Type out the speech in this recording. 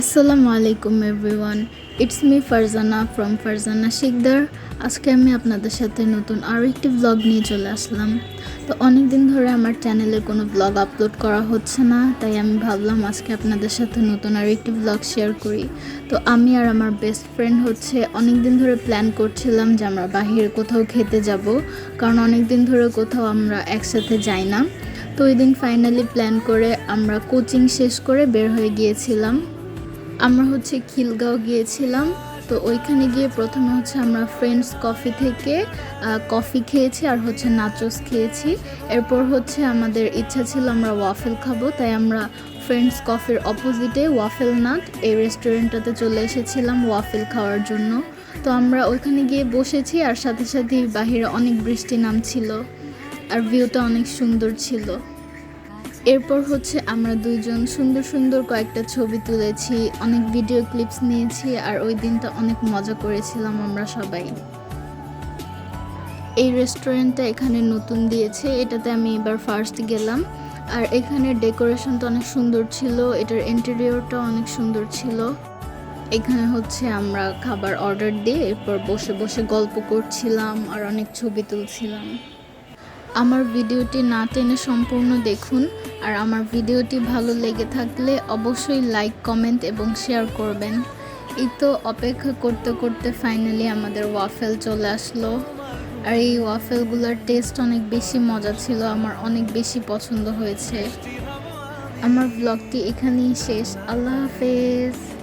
আসসালামু আলাইকুম everyone it's me Farzana from Farzana Sikder আজকে আমি আপনাদের সাথে নতুন আরও একটি ব্লগ নিয়ে চলে আসলাম। তো অনেক দিন ধরে আমার চ্যানেলে কোনো ব্লগ আপলোড করা হচ্ছে না, তাই আমি ভাবলাম আজকে আপনাদের সাথে নতুন আরও একটি ব্লগ শেয়ার করি। তো আমি আর আমার বেস্ট ফ্রেন্ড হচ্ছে অনেক দিন ধরে প্ল্যান করছিলাম যে আমরা বাহিরে কোথাও খেতে যাব, কারণ অনেক দিন ধরে কোথাও আমরা একসাথে যাই না। তো ওই দিন ফাইনালি প্ল্যান করে আমরা কোচিং শেষ করে বের হয়ে গিয়েছিলাম। আমরা হচ্ছে খিলগাঁও গিয়েছিলাম, তো ওইখানে গিয়ে প্রথমে হচ্ছে আমরা ফ্রেন্ডস কফি থেকে কফি খেয়েছি আর হচ্ছে নাচোস খেয়েছি। এরপর হচ্ছে আমাদের ইচ্ছা ছিল আমরা ওয়াফেল খাব, তাই আমরা ফ্রেন্ডস কফির অপোজিটে ওয়াফেল নাট এই রেস্টুরেন্টটাতে চলে এসেছিলাম ওয়াফেল খাওয়ার জন্য। তো আমরা ওইখানে গিয়ে বসেছি আর সাথে সাথে বাহিরে অনেক বৃষ্টি নামছিল, আর ভিউটা অনেক সুন্দর ছিল। এরপর হচ্ছে আমরা দুইজন সুন্দর সুন্দর কয়েকটা ছবি তুলেছি, অনেক ভিডিও ক্লিপস নিয়েছি আর ওই দিনটা অনেক মজা করেছিলাম আমরা সবাই। এই রেস্টুরেন্টটা এখানে নতুন দিয়েছে, এটাতে আমি এবার ফার্স্ট গেলাম। আর এখানে ডেকোরেশনটা অনেক সুন্দর ছিল, এটার ইন্টেরিয়রটা অনেক সুন্দর ছিল। এখানে হচ্ছে আমরা খাবার অর্ডার দিয়ে এরপর বসে বসে গল্প করছিলাম আর অনেক ছবি তুলছিলাম। আমার ভিডিওটি না টেনে সম্পূর্ণ দেখুন আর আমার ভিডিওটি ভালো লেগে থাকলে অবশ্যই লাইক, কমেন্ট এবং শেয়ার করবেন। এই তো অপেক্ষা করতে করতে ফাইনালি আমাদের ওয়াফেল চলে আসলো। আর এই ওয়াফেলগুলোর টেস্ট অনেক বেশি মজা ছিল, আমার অনেক বেশি পছন্দ হয়েছে। আমার ব্লগটি এখানেই শেষ। আল্লাহ হাফেজ।